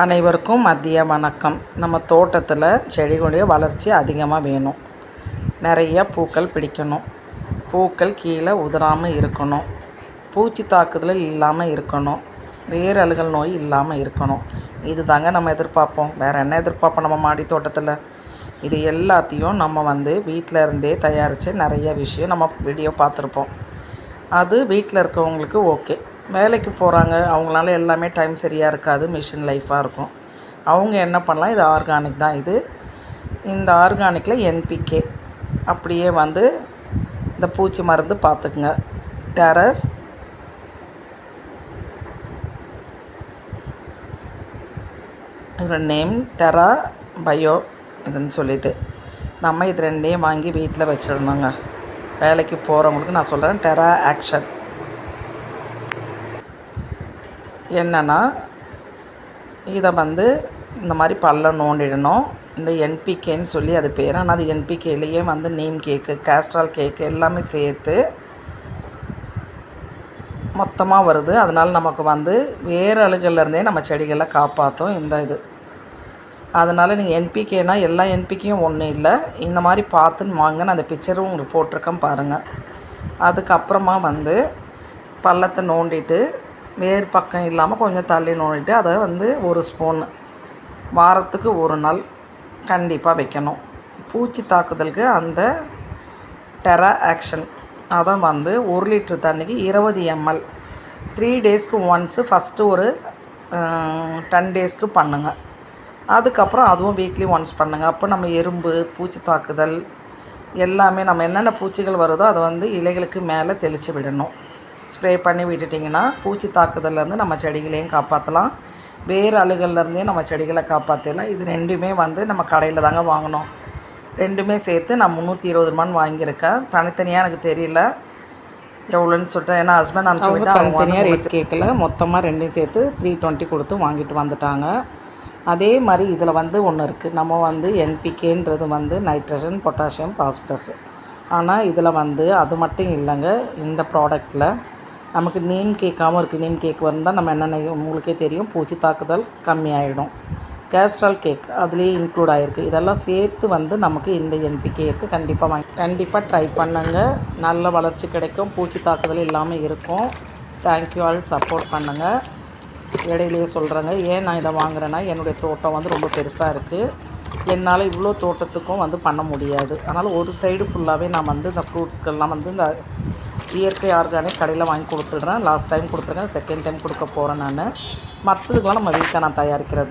அனைவருக்கும் மதிய வணக்கம். நம்ம தோட்டத்தில் செடிகளுடைய வளர்ச்சி அதிகமாக வேணும். நிறைய பூக்கள் பிடிக்கணும். பூக்கள் கீழே உதறாமல் இருக்கணும். பூச்சி தாக்குதல் இல்லாமல் இருக்கணும். வேரழுகல் நோய் இல்லாமல் இருக்கணும். இது தாங்க நம்ம எதிர்பார்ப்போம். வேறு என்ன எதிர்பார்ப்போம் நம்ம மாடி தோட்டத்தில்? இது எல்லாத்தையும் நம்ம வந்து வீட்டில் இருந்தே தயாரித்து நிறைய விஷயம் நம்ம வீடியோ பார்த்துருப்போம். அது வீட்டில் இருக்கவங்களுக்கு ஓகே வேலைக்கு போகிறாங்க அவங்களால எல்லாமே டைம் சரியாக இருக்காது. மிஷின் லைஃபாக இருக்கும். அவங்க என்ன பண்ணலாம்? இது ஆர்கானிக் தான் இது. இந்த ஆர்கானிக்கில் என்பிகே அப்படியே வந்து இந்த பூச்சி மருந்து பார்த்துக்குங்க. டெரஸ் இதோட நேம் டெரா பயோ இதுன்னு சொல்லிட்டு. நம்ம இது ரெண்டையும் வாங்கி வீட்டில் வச்சிடணுங்க. வேலைக்கு போகிறவங்களுக்கு நான் சொல்கிறேன் டெரா ஆக்ஷன் என்னென்னா இதை வந்து இந்த மாதிரி பள்ளம் நோண்டிடணும். இந்த என்பிகேன்னு சொல்லி அது பேர். ஆனால் அது என்பிகேலேயே வந்து நீம் கேக்கு கேஸ்ட்ரால் கேக்கு எல்லாமே சேர்த்து மொத்தமாக வருது. அதனால் நமக்கு வந்து வேறு அழுகள்லேருந்தே நம்ம செடிகளை காப்பாற்றும் இந்த இது. அதனால் நீங்கள் என்பிகேனால் எல்லா என்பிக்கையும் ஒன்றும் இல்லை. இந்த மாதிரி பார்த்துன்னு வாங்கன்னு அந்த பிக்சரும் உங்களுக்கு போட்டிருக்கேன் பாருங்கள் அதுக்கப்புறமா வந்து பள்ளத்தை நோண்டிட்டு வேர் பக்கம் இல்லாமல் கொஞ்சம் தள்ளி நோண்டிட்டு அதை வந்து ஒரு ஸ்பூன் வாரத்துக்கு ஒரு நாள் கண்டிப்பாக வைக்கணும். பூச்சி தாக்குதலுக்கு அந்த டெரா ஆக்ஷன். அதை வந்து ஒரு லிட்ரு தண்ணிக்கு இருபது எம்எல். த்ரீ டேஸ்க்கு ஒன்ஸு ஃபஸ்ட்டு ஒரு டென் டேஸ்க்கு பண்ணுங்கள் அதுக்கப்புறம் அதுவும் வீக்லி ஒன்ஸ் பண்ணுங்கள் அப்போ நம்ம எறும்பு பூச்சி தாக்குதல் எல்லாமே நம்ம என்னென்ன பூச்சிகள் வருதோ அதை வந்து இலைகளுக்கு மேலே தெளித்து விடணும். ஸ்ப்ரே பண்ணி விட்டுட்டிங்கன்னா பூச்சி தாக்குதல்லேருந்து நம்ம செடிகளையும் காப்பாற்றலாம். வேறு அழுகல்லேருந்தே நம்ம செடிகளை காப்பாற்றலாம் இது ரெண்டுமே வந்து நம்ம கடையில் தாங்க வாங்கினோம் ரெண்டுமே சேர்த்து நான் முந்நூற்றி இருபது ரூபான்னு வாங்கியிருக்கேன். தனித்தனியாக எனக்கு தெரியல. எவ்வளோன்னு சொல்லிட்டேன். ஏன்னா ஹஸ்பண்ட் அனுப்பிச்சு விட்டு தனித்தனியாக ரேட் கேட்கல. மொத்தமாக ரெண்டையும் சேர்த்து த்ரீ டுவெண்ட்டி கொடுத்து வாங்கிட்டு வந்துட்டாங்க. அதே மாதிரி இதில் வந்து ஒன்று இருக்குது நம்ம வந்து என்பிகேன்றது வந்து நைட்ரஜன் பொட்டாசியம் பாஸ்பரஸ் ஆனால் இதில் வந்து அது மட்டும் இல்லைங்க. இந்த ப்ராடக்ட்டில் நமக்கு நீம் கேக்காகவும் இருக்குது நீம் கேக் வந்தால் நம்ம என்னென்ன உங்களுக்கே தெரியும். பூச்சி தாக்குதல் கம்மியாயிடும். கேஸ்ட்ரால் கேக் அதுலேயே இன்க்ளூட் ஆகிருக்கு இதெல்லாம் சேர்த்து வந்து நமக்கு இந்த என்பிகே இருக்குது கண்டிப்பாக வாங்கி கண்டிப்பாக ட்ரை பண்ணுங்க. நல்ல வளர்ச்சி கிடைக்கும். பூச்சி தாக்குதல் இல்லாமல் இருக்கும். தேங்க்யூ ஆல் சப்போர்ட் பண்ணுங்கள் இடையிலேயே சொல்கிறேங்க ஏன் நான் இதை வாங்குறேன்னா என்னுடைய தோட்டம் வந்து ரொம்ப பெருசாக இருக்குது என்னால் இவ்வளோ தோட்டத்துக்கும் வந்து பண்ண முடியாது. அதனால் ஒரு சைடு ஃபுல்லாகவே நான் வந்து இந்த ஃப்ரூட்ஸ்க்கெல்லாம் வந்து இந்த இயற்கை ஆர்கானிக் கடையில் வாங்கி கொடுத்துடுறேன். லாஸ்ட் டைம் கொடுத்துருக்கேன். செகண்ட் டைம் கொடுக்க போகிறேன் நான். மற்றதுக்கெலாம் நம்ம வீட்டில் நான் தயாரிக்கிறது